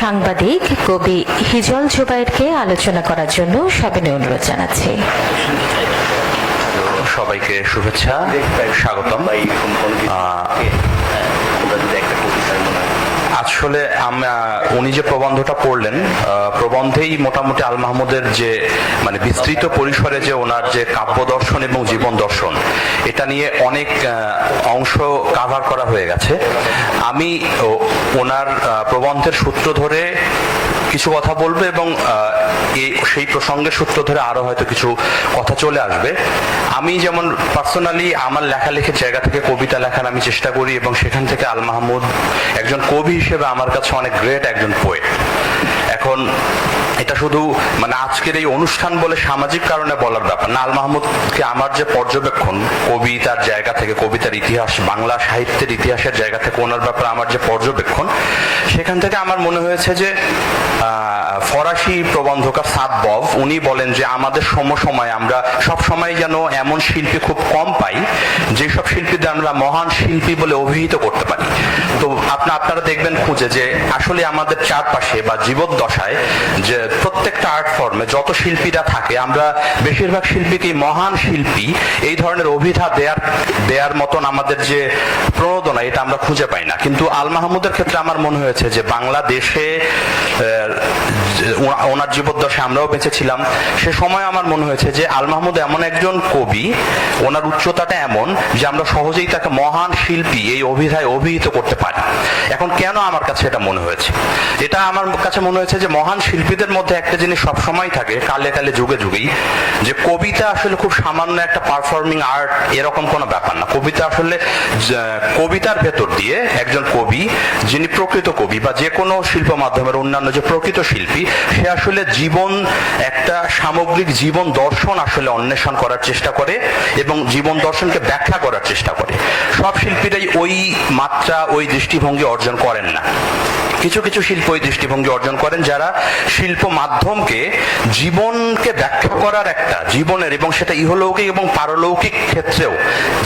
সাংবাদিক কবি হিজল জুবাইরকে আলোচনা করার জন্য সবিনয় অনুরোধ জানাচ্ছি। সবাইকে শুভেচ্ছা স্বাগতম। আসলে উনি যে প্রবন্ধটা পড়লেন প্রবন্ধেই মোটামুটি আল মাহমুদের যে মানে বিস্তৃত পরিসরে যে ওনার যে কাব্য দর্শন এবং জীবন দর্শন, এটা নিয়ে অনেক অংশ কাভার করা হয়ে গেছে। আমি ওনার প্রবন্ধের সূত্র ধরে কিছু কথা বলবে এবং সেই প্রসঙ্গের সূত্র ধরে আরও হয়তো কিছু কথা চলে আসবে। আমি যেমন পার্সোনালি আমার লেখালেখির জায়গা থেকে কবিতা লেখার আমি চেষ্টা করি এবং সেখান থেকে আল মাহমুদ একজন কবি হিসেবে আমার কাছে অনেক গ্রেট একজন পোয়েট এখন এটা শুধু মানে আজকের এই অনুষ্ঠান বলে সামাজিক কারণে বলার ব্যাপার না। আল মাহমুদকে আমার যে পর্যবেক্ষণ কবিতার জায়গা থেকে, কবিতার ইতিহাস, বাংলা সাহিত্যের ইতিহাসের জায়গা থেকে ওনার ব্যাপারে আমার যে পর্যবেক্ষণ, সেখান থেকে আমার মনে হয়েছে যে ফরাসি প্রবন্ধকার সাদ বব উনি বলেন যে আমাদের সমসময়ে আমরা সব সময় যেন এমন শিল্পী খুব কম পাই, যেসব শিল্পীদের আমরা মহান শিল্পী বলে অভিহিত করতে পারি। তো আপনি, আপনারা দেখবেন খুঁজে যে আসলে আমাদের চারপাশে বা জীবদ্দশায় যে প্রত্যেকটা আর্ট ফর্মে যত শিল্পীরা থাকে, আমরা বেশিরভাগ শিল্পীকেই মহান শিল্পী, এই ধরনের অভিধা দেয়ার দেয়ার মতন আমাদের যে প্রণোদনা, এটা আমরা খুঁজে পাই না। কিন্তু আল মাহমুদের ক্ষেত্রে আমার মনে হয়েছে যে বাংলাদেশে ওনার জীবদ্দশায় আমরাও বেঁচে ছিলাম। সে সময় আমার মনে হয়েছে যে আল মাহমুদ এমন একজন কবি, ওনার উচ্চতাটা এমন যে আমরা সহজেই তাকে মহান শিল্পী, এই অভিধায় অভিহিত করতে পারি। এখন কেন আমার কাছে এটা মনে হয়েছে? এটা আমার কাছে মনে হয়েছে যে মহান শিল্পীদের মধ্যে একটা জিনিস সবসময় থাকে, কালে কালে যুগে যুগেই, যে কবিতা আসলে খুব সামান্য একটা পারফর্মিং আর্ট এরকম কোনো ব্যাপার না। কবিতা আসলে কবিতার ভেতর দিয়ে একজন কবি, যিনি প্রকৃত কবি বা যে কোনো শিল্প মাধ্যমের অন্যান্য যে প্রকৃত শিল্পী সে আসলে জীবন, একটা সামগ্রিক জীবন দর্শন আসলে অন্বেষণ করার চেষ্টা করে এবং জীবন দর্শনকে ব্যাখ্যা করার চেষ্টা করে। সব শিল্পীরাই ওই মাত্রা, ওই দৃষ্টিভঙ্গি অর্জন করেন না। কিছু কিছু শিল্প ওই দৃষ্টিভঙ্গি অর্জন করেন যারা শিল্প মাধ্যমকে জীবনকে ব্যাখ্যা করার একটা, জীবনের এবং সেটা ইহলৌকিক এবং পারলৌকিক ক্ষেত্রেও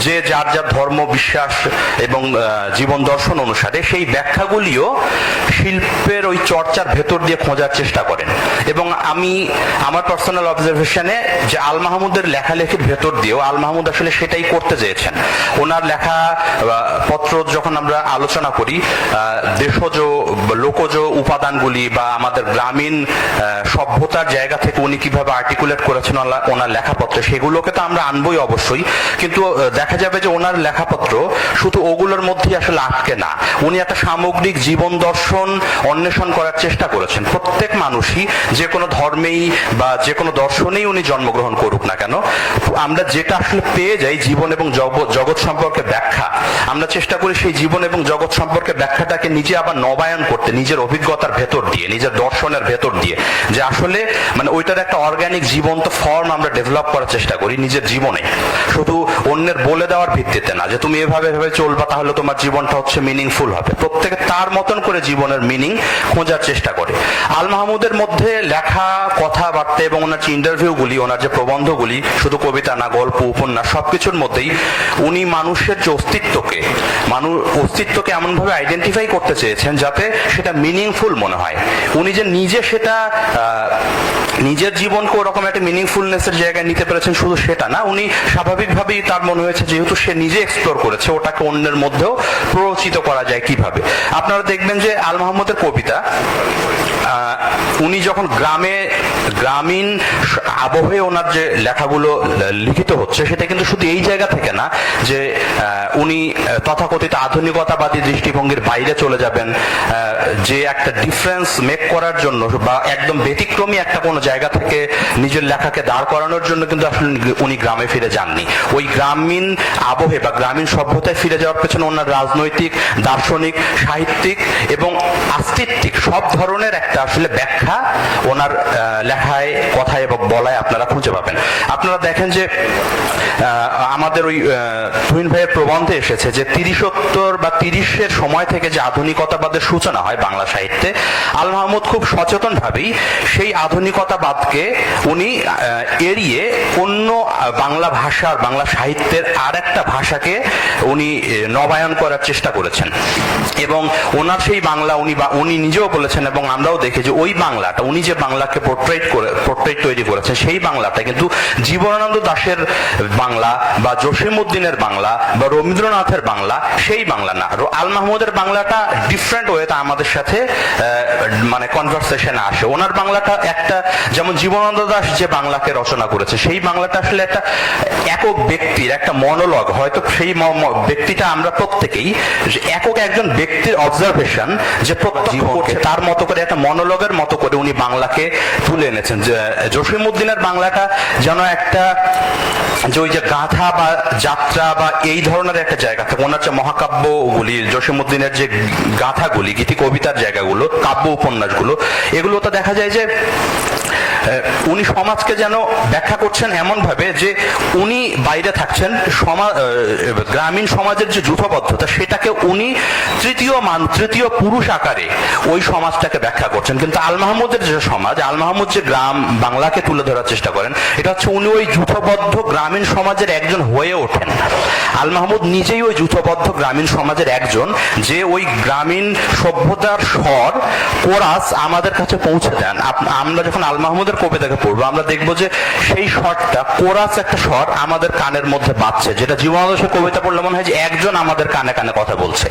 যে যার যার ধর্ম, বিশ্বাস এবং জীবন দর্শন অনুসারে সেই ব্যাখ্যাগুলিও শিল্পের ওই চর্চার ভেতর দিয়ে খোঁজার চেষ্টা করেন। এবং আমি আমার পার্সোনাল অবজারভেশনে যে আল মাহমুদের লেখালেখির ভেতর দিয়েও, আল মাহমুদ আসলে সেটাই করতে চেয়েছেন। ওনার লেখা পত্র যখন আমরা আলোচনা করি দেশজ, লোকজ উপাদানগুলি বা আমাদের গ্রামীণ সভ্যতার জায়গা থেকে উনি কীভাবে আর্টিকুলেট করেছেন ওনার লেখাপত্রে, সেগুলোকে তো আমরা আনবই অবশ্যই। কিন্তু দেখা যাবে যে ওনার লেখাপত্র শুধু ওগুলোর মধ্যেই আসলে আটকে না। উনি একটা সামগ্রিক জীবন দর্শন, অন্বেষণ করার চেষ্টা করেছেন। প্রত্যেক মানুষই যে কোনো ধর্মেই বা যে কোনো দর্শনেই উনি জন্মগ্রহণ করুক না কেন, আমরা যেটা আসলে পেয়ে যাই জীবন এবং জগৎ সম্পর্কে ব্যাখ্যা, আমরা চেষ্টা করি সেই জীবন এবং জগৎ সম্পর্কে ব্যাখ্যাটাকে নিজে আবার নবায়ন করতে, নিজের অভিজ্ঞতার ভেতর দিয়ে, নিজের দর্শনের ভেতর দিয়ে, যে আসলে মানে ওইটার একটা অর্গানিক জীবন্ত ফর্ম আমরা ডেভেলপ করার চেষ্টা করি নিজের জীবনে। শুধু অন্যের বলে দেওয়ার ভিত্তিতে না, যে তুমি এভাবে এভাবে চলবা তাহলে তোমার জীবনটা হচ্ছে মিনিংফুল হবে। প্রত্যেকে তার মতন করে জীবনের মিনিং খোঁজার চেষ্টা করে। আল মাহমুদের মধ্যে লেখা, কথাবার্তা এবং ওনার যে ইন্টারভিউগুলি ওনার যে প্রবন্ধগুলি, শুধু কবিতা না, গল্প, উপন্যাস, সবকিছুর মধ্যেই উনি মানুষের যে অস্তিত্বকে মানুষ অস্তিত্বকে এমনভাবে আইডেন্টিফাই করতে চেয়েছেন যাতে সেটা মিনিংফুল মনে হয়। উনি যে নিজে সেটা নিজের জীবনকে ওরকম একটা মিনিংফুলনেসের জায়গায় নিতে পেরেছেন শুধু সেটা না, উনি স্বাভাবিকভাবেই তার মনে হয়েছে যেহেতু সে নিজে এক্সপ্লোর করেছে, ওটাকে অন্যের মধ্যেও প্ররোচিত করা যায় কীভাবে। আপনারা দেখবেন যে আল মাহমুদের কবিতা উনি যখন গ্রামে, গ্রামীণ আবহে ওনার যে লেখাগুলো লিখিত হচ্ছে, সেটা কিন্তু শুধু এই জায়গা থেকে না, যে উনি তথাকথিত আধুনিকতাবাদী দৃষ্টিভঙ্গির বাইরে চলে যাবেন যে একটা ডিফারেন্স মেক করার জন্য বা একদম ব্যতিক্রমী একটা কোনো জায়গা থেকে নিজের লেখাকে দাঁড় করানোর জন্য কিন্তু আসলে উনি গ্রামে ফিরে যাননি। ওই গ্রামীণ আবহে বা গ্রামীণ সভ্যতায় ফিরে যাওয়ার পেছনে ওনার রাজনৈতিক, দার্শনিক, সাহিত্যিক এবং আস্তিত্বিক সব ধরনের একটা আসলে ব্যাখ্যা ওনার লেখায়, কথায় এবং বলায় আপনারা খুঁজে পাবেন। আপনারা দেখেন যে আমাদের ওই তুহিন ভাইয়ের প্রবন্ধে এসেছে যে তিরিশোত্তর বা তিরিশের সময় থেকে যে আধুনিকতাবাদের সূচনা হয় বাংলা সাহিত্যে, আল মাহমুদ খুব সচেতন ভাবেই সেই আধুনিকতাবাদকে উনি এড়িয়ে অন্য বাংলা ভাষার বাংলা সাহিত্যের আর একটা ভাষাকে উনি নবায়ন করার চেষ্টা করেছেন। এবং ওনার সেই বাংলা উনি বা, উনি নিজেও বলেছেন এবং আমরাও দেখি যে ওই বাংলাটা উনি যে বাংলাকে পোর্ট্রেট করে পোর্ট্রেট তৈরি করেছেন, সেই বাংলাটা কিন্তু জীবনানন্দ দাশের বাংলা বা জসিমউদ্দিনের বাংলা বা রবীন্দ্রনাথের বাংলা, সেই বাংলা না। আল মাহমুদের বাংলাটা ডিফারেন্ট ওয়েতে আমাদের সাথে মানে কনভারসেশনে আসে। ওনার বাংলাটা একটা, যেমন জীবনানন্দ দাশ যে বাংলাকে রচনা করেছে, সেই বাংলাটা আসলে একটা একক ব্যক্তির একটা মনোলগ হয়তো সেই ব্যক্তিটা আমরা প্রত্যেকেই একক একজন ব্যক্তির অবজারভেশন যে প্রত্যক্ষ করছে তার মতো করে একটা মনোলগের মতো করে উনি বাংলাকে তুলে এনেছেন। যে জসিমউদ্দিনের বাংলাটা যেন একটা যে ওই যে গাথা বা যাত্রা বা এই ধরনের একটা জায়গা থাকে ওনার যে মহাকাব্যগুলি জসিমউদ্দিনের যে গাথাগুলি গীতি কবিতার জায়গাগুলো কাব্য উপন্যাসগুলো এগুলো তো দেখা যায় যে উনি সমাজকে যেন ব্যাখ্যা করছেন এমন ভাবে যে উনি বাইরে থাকছেন সমাজ গ্রামীণ সমাজের যে যুথবদ্ধতা, সেটাকে উনি তৃতীয় মান, তৃতীয় পুরুষ আকারে ওই সমাজটাকে ব্যাখ্যা করছেন। কিন্তু আল মাহমুদের যে সমাজ, আল মাহমুদ যে গ্রাম বাংলাকে তুলে ধরার চেষ্টা করেন, এটা হচ্ছে উনি ওই যূথবদ্ধ গ্রামীণ সমাজের একজন হয়ে ওঠেন। আল মাহমুদ নিজেই ওই যূথবদ্ধ গ্রামীণ সমাজের একজন যে ওই গ্রামীণ সভ্যতার স্বর কোরাস আমাদের কাছে পৌঁছে দেন। আমরা যখন আল মাহমুদের কবিতাকে পড়ব। আমরা দেখব যে সেই স্বরটা কোরাস একটা স্বর আমাদের কানের মধ্যে বাজছে যেটা জীবনাদর্শের কবিতা পড়লে মনে হয় যে একজন আমাদের কানে কানে কথা বলছে।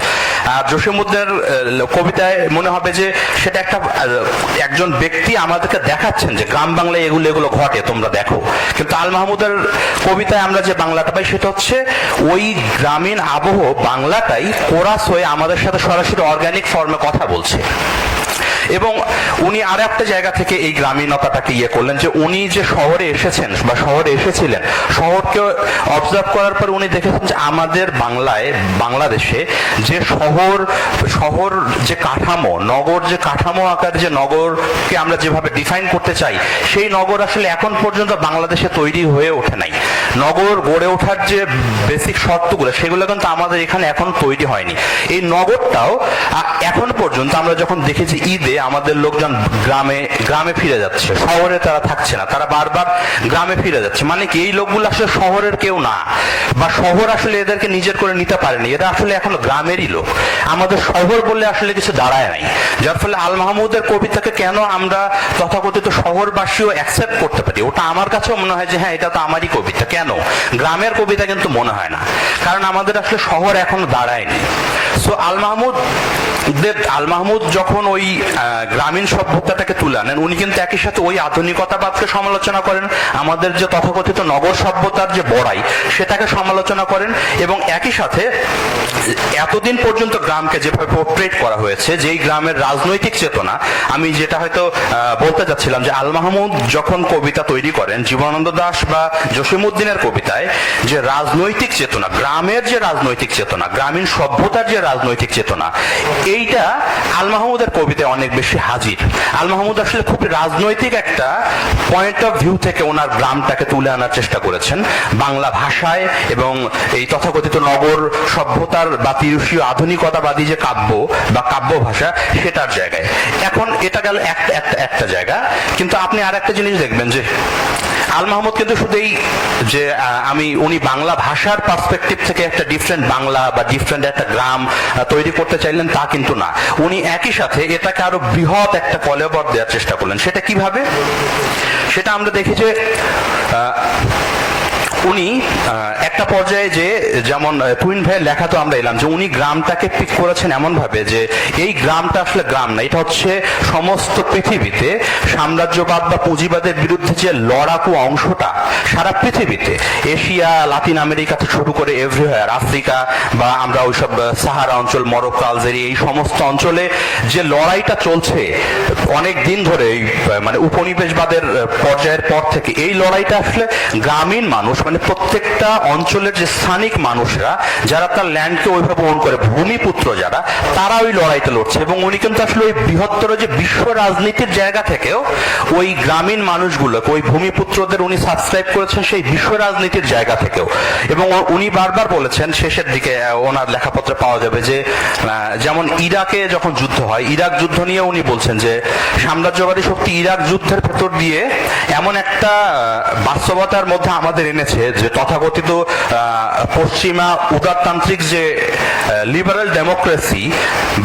আর জসিমুদ্দের কবিতায় মনে হবে যে সেটা একটা একজন ব্যক্তি আমাদেরকে দেখাচ্ছেন যে গ্রাম বাংলায় এগুলো এগুলো ঘটে, তোমরা দেখো। কিন্তু আল মাহমুদের কবিতায় আমরা যে বাংলাটা পাই, সেটা হচ্ছে, ওই গ্রামীণ আবহ বাংলাটাই কোরাস হয়ে আমাদের সাথে সরাসরি অর্গানিক ফর্মে কথা বলছে। এবং উনি আর একটা জায়গা থেকে এই গ্রামীণতাটাকে ইয়ে করলেন যে উনি যে শহরে এসেছেন বা শহরে এসেছিলেন, শহরকে অবজার্ভ করার পর উনি দেখেছেন যে আমাদের বাংলায়, বাংলাদেশে যে শহর শহর যে কাঠামো, নগর যে কাঠামো আকার যে নগরকে আমরা যেভাবে ডিফাইন করতে চাই, সেই নগর আসলে এখন পর্যন্ত বাংলাদেশে তৈরি হয়ে ওঠে নাই। নগর গড়ে ওঠার যে বেসিক শর্তগুলো, সেগুলো কিন্তু আমাদের এখানে এখন তৈরি হয়নি। এই নগরটাও এখন পর্যন্ত আমরা যখন দেখেছি ঈদে আমাদের লোকজন গ্রামে গ্রামে ফিরে যাচ্ছে। শহরে তারা থাকছে না। তারা বারবার গ্রামে ফিরে যাচ্ছে। মানে কি? এই লোকগুলো আসলে শহরের কেউ না। বা শহর আসলে এদেরকে নিজের করে নিতে পারেনি। এরা আসলে এখন গ্রামেরই লোক। আমাদের শহর বললে আসলে কিছু দাঁড়ায় নাই। যার ফলে আল মাহমুদের কবিতাকে কেন আমরা তথাকথিত শহরবাসীও অ্যাকসেপ্ট করতে পারি? ওটা আমার কাছেও মনে হয় যে হ্যাঁ এটা তো আমারই কবিতা। কেন? গ্রামের কবিতা কিন্তু মনে হয় না। কারণ আমাদের আসলে শহর এখনও দাঁড়ায়নি। সো আল মাহমুদ দের আল মাহমুদ যখন ওই গ্রামীণ সভ্যতাটাকে তুলে আনেন। উনি কিন্তু একই সাথে ওই আধুনিকতাবাদকে সমালোচনা করেন। আমাদের যে তথাকথিত নগর সভ্যতার যে বড়াই, সেটাকে সমালোচনা করেন এবং একই সাথে এতদিন পর্যন্ত গ্রামকে যেভাবে পোর্ট্রেট করা হয়েছে, যেই গ্রামের রাজনৈতিক চেতনা, আমি যেটা হয়তো বলতে যাচ্ছিলাম যে আল মাহমুদ যখন কবিতা তৈরি করেন, জীবনানন্দ দাস বা জসিমউদ্দিনের কবিতায় যে রাজনৈতিক চেতনা, গ্রামের যে রাজনৈতিক চেতনা, গ্রামীণ সভ্যতার যে রাজনৈতিক চেতনা, এইটা আল মাহমুদের কবিতায় অনেক বেশি হাজির। আল মাহমুদ আসলে খুব রাজনৈতিক একটা পয়েন্ট অফ ভিউ থেকে ওনার গ্রামটাকে তুলে আনার চেষ্টা করেছেন। বাংলা ভাষায় এবং এই তথাকথিত নগর সভ্যতার বা তিরুষীয় আধুনিকতাবাদী যে কাব্য বা কাব্য ভাষা, সেটার জায়গায়। এখন এটা গেল একটা একটা জায়গা। কিন্তু আপনি আর একটা জিনিস দেখবেন যে আল মাহমুদ কিন্তু শুধু এই যে আমি, উনি বাংলা ভাষার পার্সপেক্টিভ থেকে একটা ডিফারেন্ট বাংলা বা ডিফারেন্ট একটা গ্রাম তৈরি করতে চাইলেন তা কিন্তু না। উনি একই সাথে এটাকে আরও বৃহৎ একটা কলেবর দেওয়ার চেষ্টা করলেন। সেটা কীভাবে? সেটা আমরা দেখি যে উনি একটা পর্যায়ে যে যেমন তুইন ভাইয়ের লেখা তো আমরা এলাম যে উনি গ্রামটাকে পিক করেছেন এমন ভাবে যে এই গ্রামটা আসলে গ্রাম না, এটা হচ্ছে সমস্ত পৃথিবীতে সাম্রাজ্যবাদ বা পুঁজিবাদের বিরুদ্ধে যে লড়াকু অংশটা সারা পৃথিবীতে, এশিয়া, লাতিন আমেরিকা থেকে শুরু করে এভরিওয়ার আফ্রিকা বা আমরা ওইসব সাহারা অঞ্চল, মরক্কো আলজেরি এই সমস্ত অঞ্চলে যে লড়াইটা চলছে অনেক দিন ধরে মানে উপনিবেশবাদের পর্যায়ের পর থেকে, এই লড়াইটা আসলে গ্রামীণ মানুষ মানে প্রত্যেকটা অঞ্চলের যে স্থানিক মানুষরা, যারা তার ল্যান্ডকে ওইভাবে ওন করে, ভূমিপুত্র যারা, তারা ওই লড়াইতে লড়ছে এবং উনি কিন্তু আসলে ওই বৃহত্তর যে বিশ্ব রাজনীতির জায়গা থেকেও ওই গ্রামীণ মানুষগুলোকে, ওই ভূমিপুত্রদের উনি সাবস্ক্রাইব করেছেন সেই বিশ্ব রাজনীতির জায়গা থেকেও। এবং উনি বারবার বলেছেন, শেষের দিকে ওনার লেখাপত্রে পাওয়া যাবে যে যেমন ইরাকে যখন যুদ্ধ হয়, ইরাক যুদ্ধ নিয়ে উনি বলছেন যে, সাম্রাজ্যবাদী শক্তি ইরাক যুদ্ধের ভেতর দিয়ে এমন একটা বাস্তবতার মধ্যে আমাদের এনেছে। মধ্যে যে তথাকথিত পশ্চিমা উদারতান্ত্রিক যে লিবারেল ডেমোক্রেসি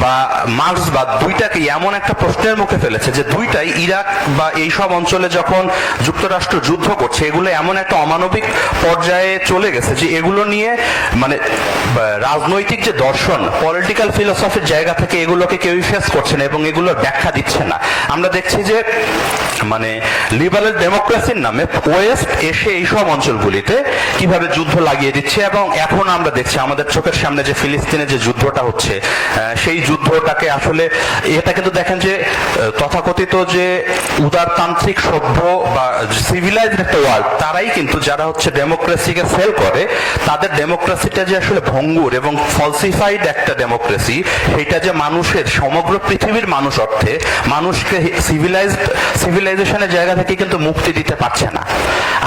বা মার্ক্সবাদ, দুইটাকে এমন একটা প্রশ্নের মুখে ফেলেছে যে, দুইটাই ইরাক বা এই সব অঞ্চলে যখন যুক্তরাষ্ট্র যুদ্ধ করছে, এগুলো এমন একটা অমানবিক পর্যায়ে চলে গেছে যে, এগুলো নিয়ে মানে রাজনৈতিক যে দর্শন পলিটিক্যাল ফিলোসফির জায়গা থেকে এগুলোকে কেউই ফেস করছে না এবং এগুলো ব্যাখ্যা দিচ্ছে না। আমরা দেখছি যে মানে লিবারেল ডেমোক্রেসির নামে ওয়েস্ট এসে এই সব অঞ্চলগুলিতে কীভাবে যুদ্ধ লাগিয়ে দিচ্ছে এবং এখন আমরা দেখছি আমাদের চোখের সামনে যে ফিলিস্তিনে যে যুদ্ধটা হচ্ছে সেই যুদ্ধটাকে আসলে, এটা কিন্তু দেখেন যে তথাকথিত যে উদারতান্ত্রিক সভ্য বা সিভিলাইজড একটা ওয়ার্ল্ড তারাই কিন্তু যারা হচ্ছে ডেমোক্রেসিকে সেল করে, তাদের ডেমোক্রেসিটা যে আসলে ভঙ্গুর এবং ফলসিফাইড একটা ডেমোক্রেসি সেটা যে মানুষের, সমগ্র পৃথিবীর মানুষ অর্থে, মানুষকে সিভিলাইজড সিভিলাইজেশনের জায়গা থেকে কিন্তু মুক্তি দিতে পারছে না।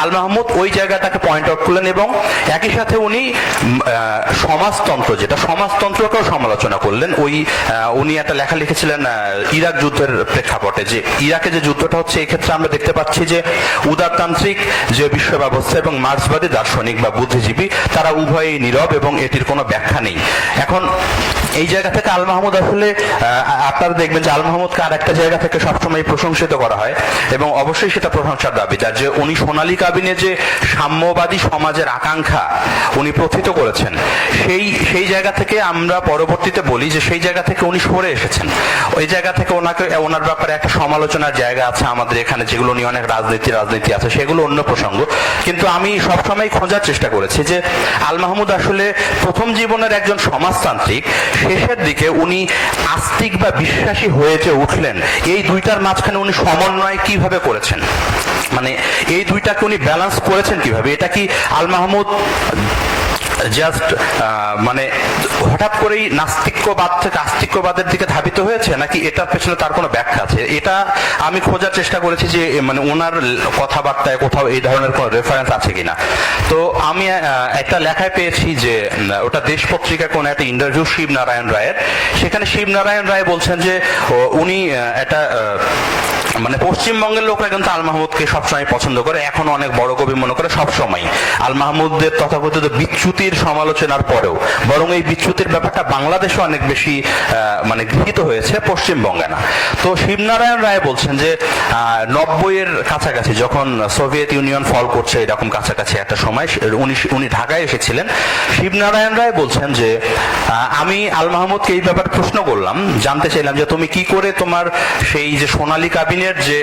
আল মাহমুদ ওই জায়গাটাকে পয়েন্ট আউট করলেন এবং একই সাথে উনি সমাজতন্ত্র, যেটা সমাজতন্ত্রকেও সমালোচনা করলেন, ওই উনি একটা লেখা লিখেছিলেন ইরাক যুদ্ধের প্রেক্ষাপটে, যে ইরাকে যে যুদ্ধটা হচ্ছে, এই ক্ষেত্রে আমরা দেখতে পাচ্ছি যে উদারতান্ত্রিক যে বিশ্ব ব্যবস্থা এবং মার্ক্সবাদী দার্শনিক বা বুদ্ধিজীবী, তারা উভয়ই নীরব এবং এটির কোনো ব্যাখ্যা নেই। এখন এই জায়গা থেকে আল মাহমুদ আসলে আপনারা দেখবেন যে আল মাহমুদকে আর একটা জায়গা থেকে সবসময় প্রশংসিত করা হয় এবং অবশ্যই সেটা প্রশংসার দাবিদার যে উনি সোনালী কাবিনে যে সাম্যবাদী সমাজের আকাঙ্ক্ষা উনি প্রথিত করেছেন। সেই সেই জায়গা থেকে আমরা পরবর্তীতে বলি যে সেই জায়গা থেকে উনি সরে এসেছেন। ওই জায়গা থেকে ওনাকে, ওনার ব্যাপারে একটা সমালোচনার জায়গা আছে আমাদের এখানে, যেগুলো নিয়ে অনেক রাজনীতি রাজনীতি আছে, সেগুলো অন্য প্রসঙ্গ। কিন্তু আমি সবসময় খোঁজার চেষ্টা করেছি যে আল মাহমুদ আসলে প্রথম জীবনের একজন সমাজতান্ত্রিক, শেষের দিকে উনি আস্তিক বা বিশ্বাসী হয়ে যে উঠলেন। এই দুইটার মাঝখানে উনি সমন্বয় কীভাবে করেছেন? মানে এই দুইটাকে উনি ব্যালেন্স করেছেন কীভাবে? এটা কি আল মাহমুদ? জাস্ট মানে হঠাৎ করেই নাস্তিক্যবাদ থেকে আস্তিক্যবাদের দিকে ধাবিত হয়েছে নাকি এটার পেছনে তার কোনো ব্যাখ্যা আছে? এটা আমি খোঁজার চেষ্টা করেছি যে মানে ওনার কথাবার্তায় কোথাও এই ধরনের কোনো রেফারেন্স আছে কিনা। তো আমি একটা লেখায় পেয়েছি যে ওটা দেশ পত্রিকায় কোনো একটা ইন্টারভিউ শিব নারায়ণ রায়ের। সেখানে শিব নারায়ণ রায় বলছেন যে উনি একটা মানে পশ্চিমবঙ্গের লোকরা কিন্তু আল মাহমুদকে সবসময় পছন্দ করে, এখনও অনেক বড় কবি মনে করে সবসময় আল মাহমুদের তথাকথিত বিচ্যুতির সমালোচনার পরেও। বরং এই বিচ্যুতির ব্যাপারটা বাংলাদেশে অনেক বেশি মানে গৃহীত হয়েছে পশ্চিমবঙ্গে না। তো শিবনারায়ণ রায় বলছেন যে নব্বই এর কাছাকাছি যখন সোভিয়েত ইউনিয়ন ফল করছে এরকম কাছাকাছি একটা সময় উনি উনি ঢাকায় এসেছিলেন। শিবনারায়ণ রায় বলছেন যে আমি আল মাহমুদকে এই ব্যাপারে প্রশ্ন করলাম, জানতে চাইলাম যে তুমি কি করে তোমার সেই যে সোনালী কাবিনের যে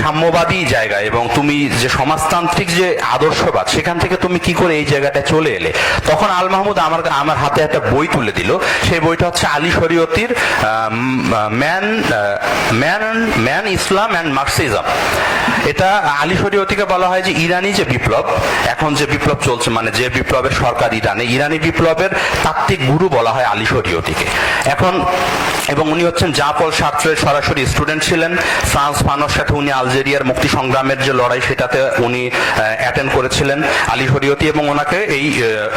সাম্যবাদী জায়গা এবং তুমি যে সমাজতান্ত্রিক যে আদর্শবাদ, সেখান থেকে তুমি কি করে এই জায়গাটা চলে এলে? তখন আল মাহমুদ আমার আমার হাতে একটা বই তুলে দিল। সেই বইটা হচ্ছে Ali শরীয়তির man man man Islam and Marxism. এটা আলী শরীয়তিকে বলা হয় যে ইরানি যে বিপ্লব এখন যে বিপ্লব চলছে মানে যে বিপ্লবের সরকার ইরানে ইরানি বিপ্লবের তাত্ত্বিক গুরু বলা হয় আলী শরীয়তিকে। এখন এবং উনি হচ্ছেন জাপল ছাত্রের সরাসরি স্টুডেন্ট ছিলেন ফ্রান্স ফানোর সাথে উনি আলজেরিয়ার মুক্তি সংগ্রামের যে লড়াই সেটাতে উনি অ্যাটেন্ড করেছিলেন আলী শরীয়তি এবং ওনাকে এই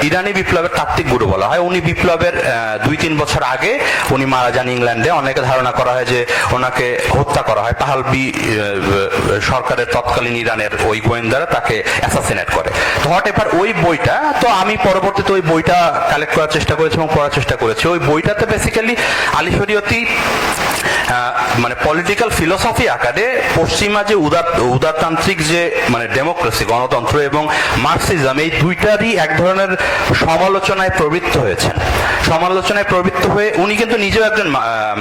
ইরানি বিপ্লবের তাত্ত্বিক গুরু বলা হয়। উনি বিপ্লবের দুই তিন বছর আগে উনি মারা যান ইংল্যান্ডে। অনেকে ধারণা করা হয় যে ওনাকে হত্যা করা হয়। পাহালবি আহ, সরকারের তৎকালীন ইরানের ওই গোয়েন্দারা তাকে অ্যাসাসিনেট করে। তো হট এবার ওই বইটা তো আমি পরবর্তীতে ওই বইটা কালেক্ট করার চেষ্টা করেছি এবং পড়ার চেষ্টা করেছি। ওই বইটাতে বেসিক্যালি আলী শরীয়তি আহ, মানে পলিটিক্যাল ফিলোসফি আকারে পশ্চিমা যে উদার, উদারতান্ত্রিক যে মানে ডেমোক্রেসি গণতন্ত্র এবং মার্কসিজম এই দুইটারই এক ধরনের সমালোচনায় প্রবৃত্ত হয়েছেন। সমালোচনায় প্রবৃত্ত হয়ে উনি কিন্তু নিজেও একজন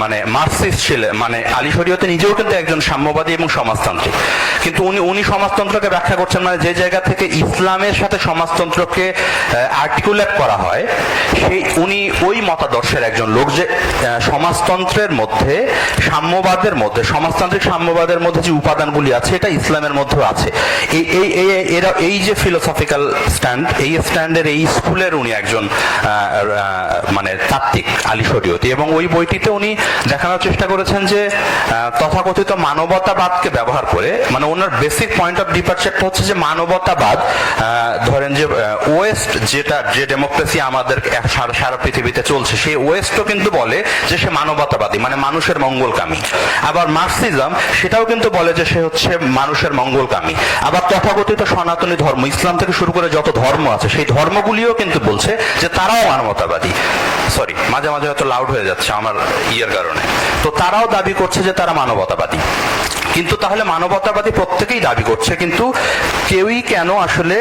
মানে মার্কসিস্ট ছিলেন মানে আলী শরীয়তে নিজেও কিন্তু একজন সাম্যবাদী এবং সমাজতান্ত্রিক। কিন্তু উনি উনি সমাজতন্ত্রকে ব্যাখ্যা করছেন মানে যে জায়গা থেকে ইসলামের সাথে সমাজতন্ত্রকে আর্টিকুলেট করা হয়, সেই উনি ওই মতাদর্শের একজন লোক যে সমাজতন্ত্রের মধ্যে সাম্যবাদের মধ্যে, সমাজতান্ত্রিক সাম্যবাদের মধ্যে যে উপাদানগুলি আছে, এটা ইসলামের মধ্যেও আছে। এই এই এরা, এই যে ফিলোসফিক্যাল স্ট্যান্ড এই স্ট্যান্ডের এই স্কুলের উনি একজন মানে তাত্ত্বিক আলী শরীয়তি এবং ওই বইটিতে উনি দেখানোর চেষ্টা করেছেন যে তথাকথিত মানবতাবাদকে ব্যবহার করে মানে ওনার বেসিক পয়েন্ট অফ ডিপার্চারটা হচ্ছে যে মানবতাবাদ ধরেন যে ওয়েস্ট যেটা, যে ডেমোক্রেসি আমাদের সারা পৃথিবীতে চলছে, সেই ওয়েস্টও কিন্তু বলে যে সে মানবতাবাদী মানে মানুষের মঙ্গল মঙ্গলকামী। আবার মার্কসিজম, সেটাও কিন্তু বলে যে সে হচ্ছে মানুষের মঙ্গলকামী। আবার তথাকথিত সনাতনী ধর্ম, ইসলাম থেকে শুরু করে যত ধর্ম আছে, সেই ধর্মগুলিও কিন্তু বলছে যে তারাও মানবতাবাদী। সরি মাঝে মাঝে হয়তো লাউড হয়ে যাচ্ছে আমার ইয়ের কারণে। তো তারাও দাবি করছে যে তারা মানবতাবাদী। কিন্তু তাহলে মানবতাবাদী প্রত্যেকেই দাবি করছে, কিন্তু কেউই কেন আসলে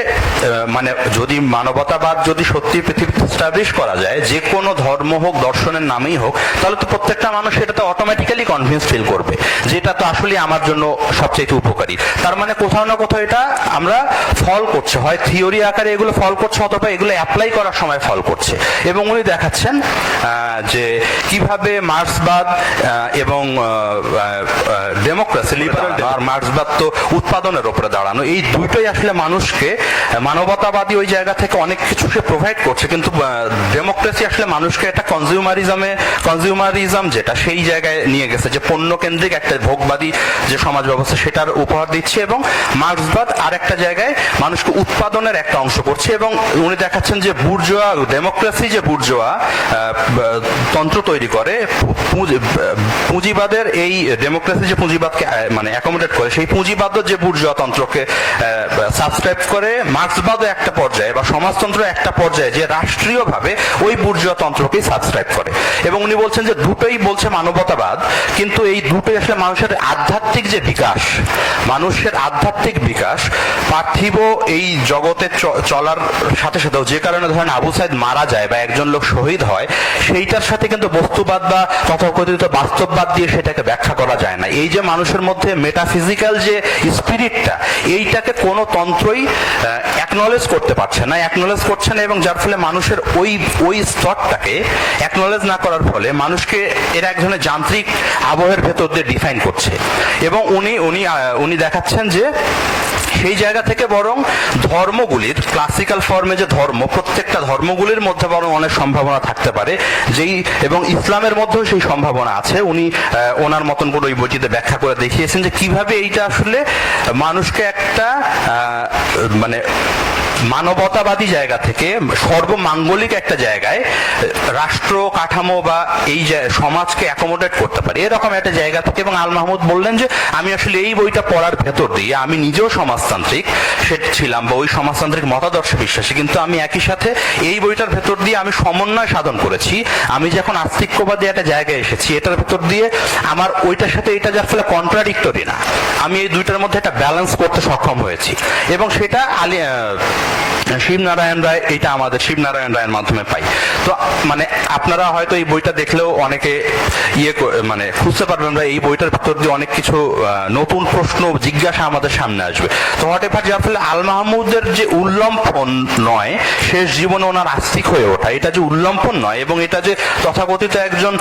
মানে যদি মানবতাবাদ যদি সত্যি পৃথিবীতে স্টাবলিশ করা যায়, যে কোনো ধর্ম হোক, দর্শনের নামেই হোক, তাহলে তো প্রত্যেকটা মানুষ এটাতে অটোমেটিক্যালি কনভিন্স ফিল করবে যেটা তো আসলে আমার জন্য সবচেয়ে উপকারী। তার মানে কোথাও না কোথাও এটা আমরা ফল করছে হয় থিওরি আকারে এগুলো ফল করছে অথবা এগুলো অ্যাপ্লাই করার সময় ফল করছে। এবং উনি দেখাচ্ছেন যে কীভাবে মার্ক্সবাদ আহ, এবং ডেমোক্রেসি লিবারাল আর তো উৎপাদনের উপরে দাঁড়ানো। এই দুটোই আসলে মানুষকে মানবতাবাদী ওই জায়গা থেকে অনেক কিছু সে প্রোভাইড করছে কিন্তু ডেমোক্রেসি আসলে মানুষকে একটা কনজিউমারিজমে কনজিউমারিজম যেটা সেই জায়গায় নিয়ে গেছে, যে পণ্য কেন্দ্রিক একটা ভোগবাদী যে সমাজ ব্যবস্থা, সেটার উপহার দিচ্ছে এবং মার্ক্সবাদ আর একটা জায়গায় মানুষকে উৎপাদনের একটা অংশ করছে এবং উনি দেখাচ্ছেন যে বুর্জোয়া ডেমোক্রেসি যে বুর্জোয়া তন্ত্র তৈরি করে পুঁজিবাদের এই ডেমোক্রেসি যে পুঁজিবাদকে মানে অ্যাকোমোডেট করে, সেই পুঁজিবাদ যে বুর্জোয়া তন্ত্রকে সাবস্ক্রাইব করে, মার্ক্সবাদও একটা পর্যায়ে বা সমাজতন্ত্র একটা পর্যায়ে যে রাষ্ট্রীয়ভাবে ওই বুর্জোয়া তন্ত্রকেই সাবস্ক্রাইব করে। এবং উনি বলছেন যে দুটোই বলছে মানবতাবাদ কিন্তু এই দুটোই আসলে মানুষের আধ্যাত্মিক যে বিকাশ, মানুষের আধ্যাত্মিক বিকাশ, পার্থিব এই জগতে চলার সাথে সাথেও যে কারণে ধরেন আবু সাইদ মারা যায় বা একজন লোক শহীদ হয়, সেইটার সাথে কিন্তু বস্তুবাদ বা তথাকথিত বাস্তববাদ দিয়ে সেটাকে ব্যাখ্যা করা যায় না। এই যে মানুষের মধ্যে মেটাফিজিক্যাল যে স্পিরিটটা এইটাকে কোনো তন্ত্রই অ্যাকনলেজ করতে পারছে না। অ্যাকনলেজ করছে না এবং যার ফলে মানুষের ওই ওই স্তরটাকে অ্যাকনলেজ না করার ফলে মানুষকে এর এক ধরনের যান্ত্রিক আবহের ভেতর দিয়ে ডিফাইন করছে। এবং উনি উনি উনি দেখাচ্ছেন যে সেই জায়গা থেকে বরং ধর্মগুলির ক্লাসিক্যাল ফর্মে যে ধর্ম, প্রত্যেকটা ধর্মগুলির মধ্যে বরং অনেক সম্ভাবনা থাকতে পারে। যেই, এবং ইসলামের মধ্যেও সেই সম্ভাবনা আছে। উনি ওনার মতন করে ওই বইটিতে ব্যাখ্যা করে দেখিয়েছেন যে কীভাবে এইটা আসলে মানুষকে একটা মানে মানবতাবাদী জায়গা থেকে, সর্বমাঙ্গলিক একটা জায়গায়, রাষ্ট্র কাঠামো বা এই সমাজকে অ্যাকোমোডেট করতে পারে, এরকম একটা জায়গা থেকে। এবং আল মাহমুদ বললেন যে, আমি আসলে এই বইটা পড়ার ভেতর দিয়ে, আমি নিজেও সমাজতান্ত্রিক, সে ছিলাম বা ওই সমাজতান্ত্রিক মতাদর্শে বিশ্বাসী। কিন্তু আমি একই সাথে এই বইটার ভেতর দিয়ে আমি সমন্বয় সাধন করেছি। আমি যখন আস্তিক্যবাদী একটা জায়গায় এসেছি, এটার ভেতর দিয়ে আমার ওইটার সাথে এটা যার ফলে কন্ট্রাডিক্টরি না। আমি এই দুইটার মধ্যে একটা ব্যালেন্স করতে সক্ষম হয়েছি। এবং সেটা আলী শিবনারায়ণ রায়, এটা আমাদের শিবনারায়ণ রায়ের মাধ্যমে পাই। তো মানে আপনারা হয়তো এই বইটা দেখলেও অনেকে ইয়ে মানে খুঁজতে পারবেন এই বইটার ভিতর দিয়ে অনেক কিছু নতুন প্রশ্ন, জিজ্ঞাসা আমাদের সামনে আসবে। তো হোয়াট এভার যার ফলে আল মাহমুদের যে উল্লম্ফন নয় শেষ জীবনে ওনার আস্তিক হয়ে ওঠা। এটা যে উল্লম্ফন নয় এবং এটা যে তথাকথিত একজন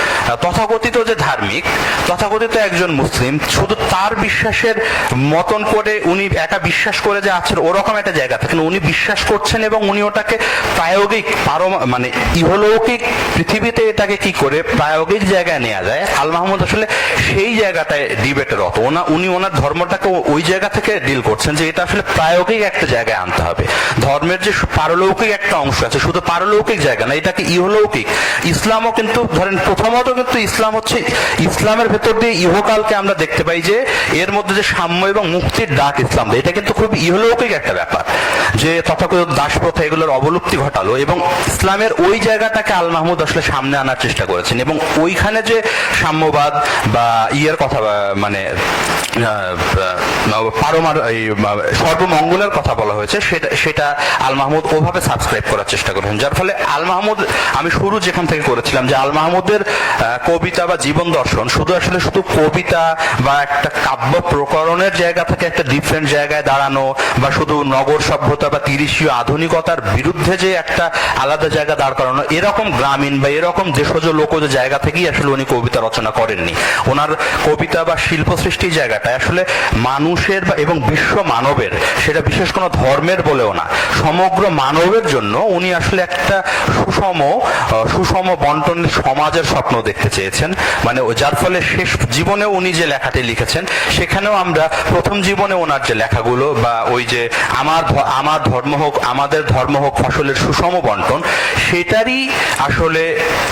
তথাকথিত যে ধার্মিক তথাকথিত একজন মুসলিম শুধু তার বিশ্বাসের মতন করে উনি একা বিশ্বাস করে যে আছেন ওরকম একটা জায়গা থেকে। না, উনি বিশ্বাস করছেন এবং উনি ওটাকে প্রায়োগিক পারম মানে ইহলৌকিক পৃথিবীতে এটাকে কি করে প্রায়োগিক জায়গায় নেওয়া যায়। আল মাহমুদ আসলে সেই জায়গাটায় ডিবেটের অত। ওনা উনি ওনার ধর্মটাকে ওই জায়গা থেকে ডিল করছেন যে এটা আসলে প্রায়োগিক একটা জায়গায় আনতে হবে। ধর্মের যে পারলৌকিক একটা অংশ আছে, শুধু পারলৌকিক জায়গা না, এটাকে ইহলৌকিক। ইসলামও কিন্তু, ধরেন প্রথমত কিন্তু ইসলাম হচ্ছে, ইসলামের ভেতর দিয়ে ইহকালকে আমরা দেখতে পাই যে, এর মধ্যে যে সাম্য এবং মুক্তির ডাক ইসলাম, এটা কিন্তু খুব ইহলৌকিক একটা ব্যাপার। যে তথাকথিত দাসপ্রথা এগুলোর অবলুপ্তি ঘটালো এবং ইসলামের ওই জায়গাটাকে আল মাহমুদ আসলে সামনে আনার চেষ্টা করেছেন এবং ওইখানে যে সাম্যবাদ বা ইয়ের কথা মানে পারমার সর্বমঙ্গলের কথা বলা হয়েছে, সেটা সেটা আল মাহমুদ ওভাবে সাবস্ক্রাইব করার চেষ্টা করেছেন যার ফলে আল মাহমুদ, আমি শুরু যেখান থেকে করেছিলাম যে আল মাহমুদের কবিতা বা জীবন দর্শন শুধু আসলে শুধু কবিতা বা একটা কাব্য প্রকরণের জায়গা থেকে একটা ডিফারেন্ট জায়গায় দাঁড়ানো বা শুধু নগর সভ্যতা বা তিরিশীয় আধুনিকতার বিরুদ্ধে যে একটা আলাদা জায়গা দাঁড় করানো, এরকম গ্রামীণ বা এরকম দেশজ লোকজ জায়গা থেকেই আসলে উনি কবিতা রচনা করেননি। ওনার কবিতা বা শিল্প সৃষ্টির জায়গাটা আসলে মানুষের বা এবং বিশ্ব মানবের, সেটা বিশেষ কোনো ধর্মের বলেও না, সমগ্র মানবের জন্য উনি আসলে একটা সুষম সুষম বন্টন সমাজের স্বপ্ন দেখতে চেয়েছেন। মানে যার ফলে শেষ জীবনে উনি যে লেখাটি লিখেছেন, সেখানেও আমরা প্রথম জীবনে ওনার যে লেখাগুলো বা ওই যে আমার আমার ধর্ম হোক, আমাদের ধর্ম হোক ফসলের সুষম বন্টন, সেটারই আসলে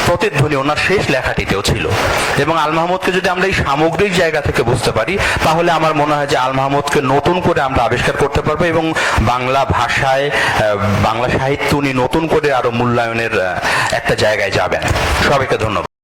প্রতিধ্বনি ওনার শেষ লেখাটিতেও ছিল। এবং আল মাহমুদকে যদি আমরা এই সামগ্রিক জায়গা থেকে বুঝতে পারি, তাহলে আমার মনে হয় যে আল মাহমুদকে নতুন করে আমরা আবিষ্কার করতে পারব এবং বাংলা ভাষায় বাংলা সাহিত্য উনি নতুন করে আরও মূল্যায়নের একটা জায়গায় যাবেন। সবাইকে ধন্যবাদ।